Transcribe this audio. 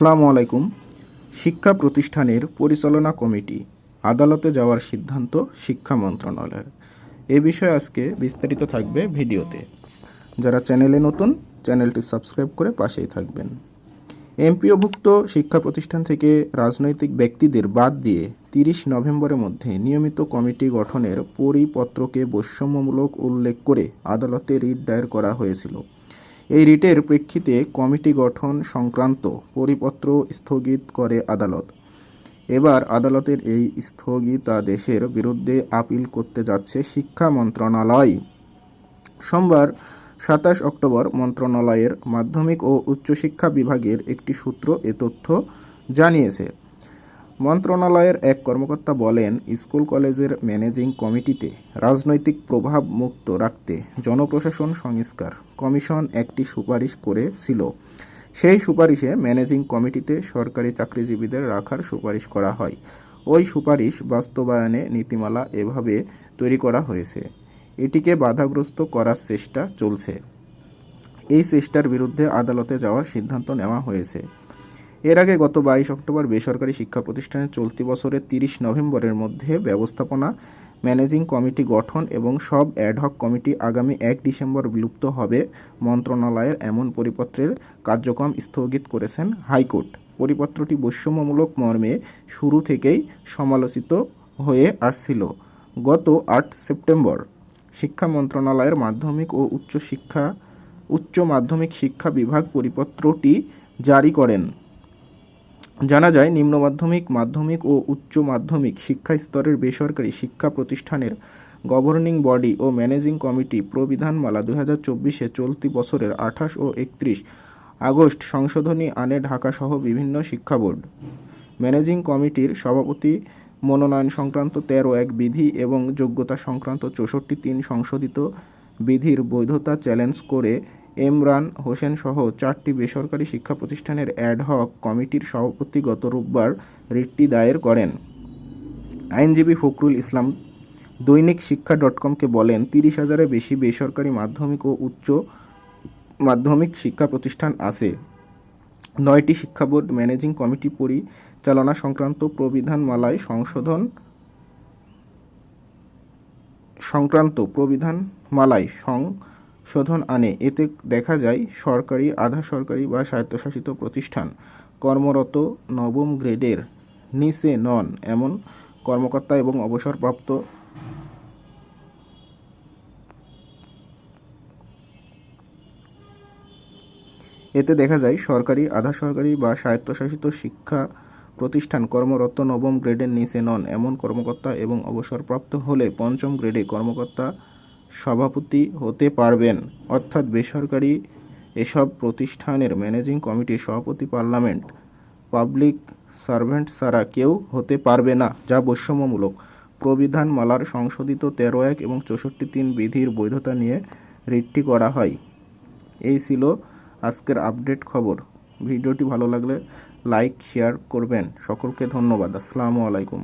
আসসালামু আলাইকুম। শিক্ষা প্রতিষ্ঠানের পরিচালনা কমিটি আদালতে যাওয়ার সিদ্ধান্ত শিক্ষা মন্ত্রণালয়ের। এ বিষয়ে আজকে বিস্তারিত থাকবে ভিডিওতে। যারা চ্যানেলে নতুন, চ্যানেলটি সাবস্ক্রাইব করে পাশেই থাকবেন। এমপিওভুক্ত শিক্ষা প্রতিষ্ঠান থেকে রাজনৈতিক ব্যক্তিদের বাদ দিয়ে তিরিশ নভেম্বরের মধ্যে নিয়মিত কমিটি গঠনের পরিপত্রকে বৈষম্যমূলক উল্লেখ করে আদালতে রিট দায়ের করা হয়েছিল। এই রিটের প্রেক্ষিতে কমিটি গঠন সংক্রান্ত পরিপত্র স্থগিত করে আদালত। এবার আদালতের এই স্থগিতাদেশের বিরুদ্ধে আপিল করতে যাচ্ছে শিক্ষা মন্ত্রণালয়। সোমবার সাতাশ অক্টোবর মন্ত্রণালয়ের মাধ্যমিক ও উচ্চশিক্ষা বিভাগের একটি সূত্র এ তথ্য জানিয়েছে। মন্ত্রণালয়ের এক কর্মকর্তা বলেন, স্কুল কলেজের ম্যানেজিং কমিটিতে রাজনৈতিক প্রভাব মুক্ত রাখতে জনপ্রশাসন সংস্কার কমিশন একটি সুপারিশ করেছিল। সেই সুপারিশে ম্যানেজিং কমিটিতে সরকারি চাকরিজীবীদের রাখার সুপারিশ করা হয়। ওই সুপারিশ বাস্তবায়নে নীতিমালা এভাবে তৈরি করা হয়েছে। এটিকে বাধাগ্রস্ত করার চেষ্টা চলছে। এই চেষ্টার বিরুদ্ধে আদালতে যাওয়ার সিদ্ধান্ত নেওয়া হয়েছে। এর আগে গত বাইশ অক্টোবর বেসরকারি শিক্ষা প্রতিষ্ঠানের চলতি বছরের তিরিশ নভেম্বরের মধ্যে ব্যবস্থাপনা, ম্যানেজিং কমিটি গঠন এবং সব অ্যাডহক কমিটি আগামী এক ডিসেম্বর বিলুপ্ত হবে মন্ত্রণালয়ের এমন পরিপত্রের কার্যক্রম স্থগিত করেছেন হাইকোর্ট। পরিপত্রটি বৈষম্যমূলক মর্মে শুরু থেকেই সমালোচিত হয়ে আসছিল। গত আট সেপ্টেম্বর শিক্ষা মন্ত্রণালয়ের মাধ্যমিক ও উচ্চ শিক্ষা, উচ্চ মাধ্যমিক শিক্ষা বিভাগ পরিপত্রটি জারি করেন। জানা যায়, নিম্ন মাধ্যমিক মাধ্যমিক ও উচ্চ মাধ্যমিক শিক্ষা স্তরের বেসরকারি শিক্ষা প্রতিষ্ঠানের গভর্নিং বডি ও ম্যানেজিং কমিটি প্রবিধানমালা দু হাজার চব্বিশে চলতি বছরের আঠাশ ও একত্রিশ আগস্ট সংশোধনী আনে ঢাকাসহ বিভিন্ন শিক্ষা বোর্ড। ম্যানেজিং কমিটির সভাপতি মনোনয়ন সংক্রান্ত তেরো এক বিধি এবং যোগ্যতা সংক্রান্ত চৌষট্টি তিন সংশোধিত বিধির বৈধতা চ্যালেঞ্জ করে এমরান হোসেন সহ চারটি বেসরকারি শিক্ষা প্রতিষ্ঠানের অ্যাডহক কমিটির সভাপতি গত রোববার রিটটি দায়ের করেন। আইনজীবী ফখরুল ইসলাম দৈনিক শিক্ষা ডট কমকে বলেন, তিরিশ হাজারের বেশি বেসরকারি মাধ্যমিক ও উচ্চ মাধ্যমিক শিক্ষা প্রতিষ্ঠান আছে। নয়টি শিক্ষা বোর্ড ম্যানেজিং কমিটি পরিচালনা সংক্রান্ত প্রবিধানমালায় সংশোধন সংক্রান্ত প্রবিধানমালায় সংশোধন আনে। এতে দেখা যায়, সরকারি, আধা সরকারি বা স্বায়ত্তশাসিত প্রতিষ্ঠান কর্মরত নবম গ্রেডের নিচে নন, এমন কর্মকর্তা এবং অবসরপ্রাপ্ত এতে দেখা যায়, সরকারি, আধা সরকারি বা স্বায়ত্তশাসিত শিক্ষা প্রতিষ্ঠান কর্মরত নবম গ্রেডের নিচে নন, এমন কর্মকর্তা এবং অবসরপ্রাপ্ত হলে পঞ্চম গ্রেডে কর্মকর্তা সভাপতি হতে পারবেন। অর্থাৎ বেসরকারি এসব প্রতিষ্ঠানের ম্যানেজিং কমিটির সভাপতি পার্লামেন্ট পাবলিক সার্ভেন্ট ছাড়া কেউ হতে পারবে না, যা বৈষম্যমূলক। প্রবিধানমালার সংশোধিত তেরো এক এবং চৌষট্টি তিন বিধির বৈধতা নিয়ে রিটটি করা হয়। এই ছিল আজকের আপডেট খবর। ভিডিওটি ভালো লাগলে লাইক, শেয়ার করবেন। সকলকে ধন্যবাদ। আসসালামু আলাইকুম।